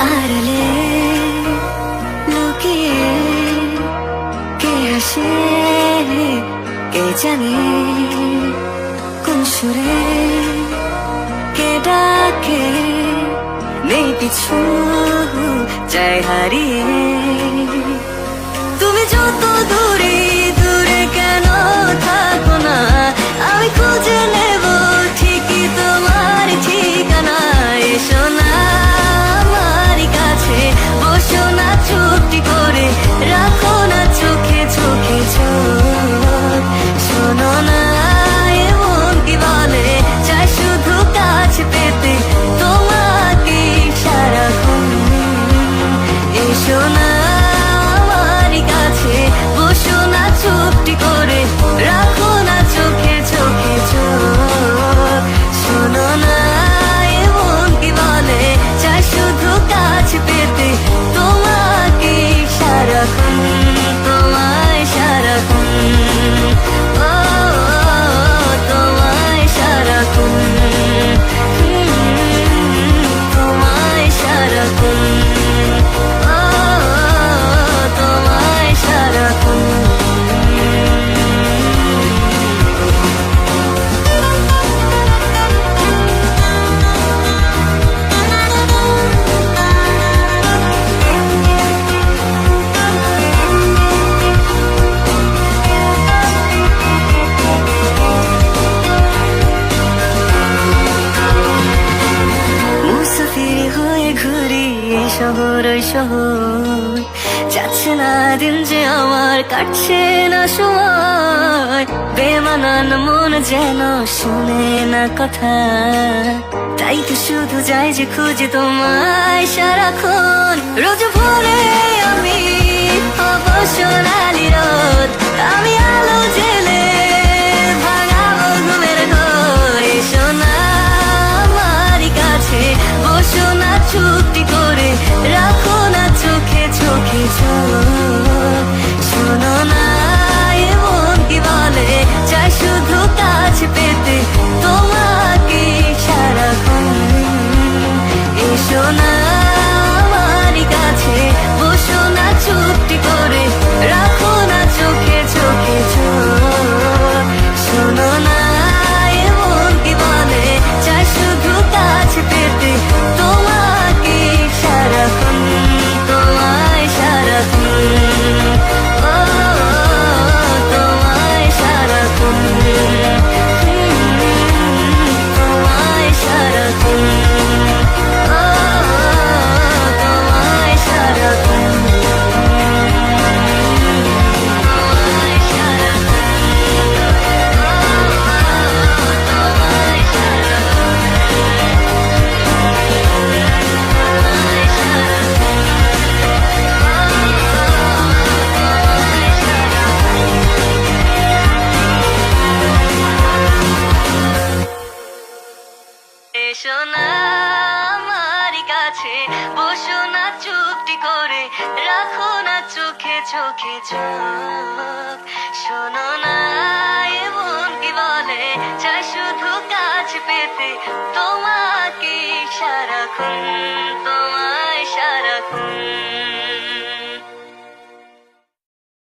আড়ালে লুকিয়ে কে হাসে কে জানে? কে ডাকে? তুমি যত দূরে শহর, ওই শহর। যাচ্ছে না দিন যে আমার, কাটছে না সময়। বেমানান মন যেন শুনে না কথা। তাই তো শুধু যাই যে খুঁজে তোমায় সারাক্ষণ। রোজ ভোরে আমি অবসরালি রোদ বসো না চুপটি করে, রাখো না চোখে চোখে চোখ। শোনো না এমন কি বলে, চাই শুধু কাজ পেতে তোমাকে সারাক্ষণ। এসো না আমার কাছে। বসো না চুপটি করে, রাখো না চোখে চোখে চোখ শোনো না, এমন কি বলে, চাই শুধু কাজ পেতে। তোমাকে সারাক্ষণ, তোমায় সারাক্ষণ।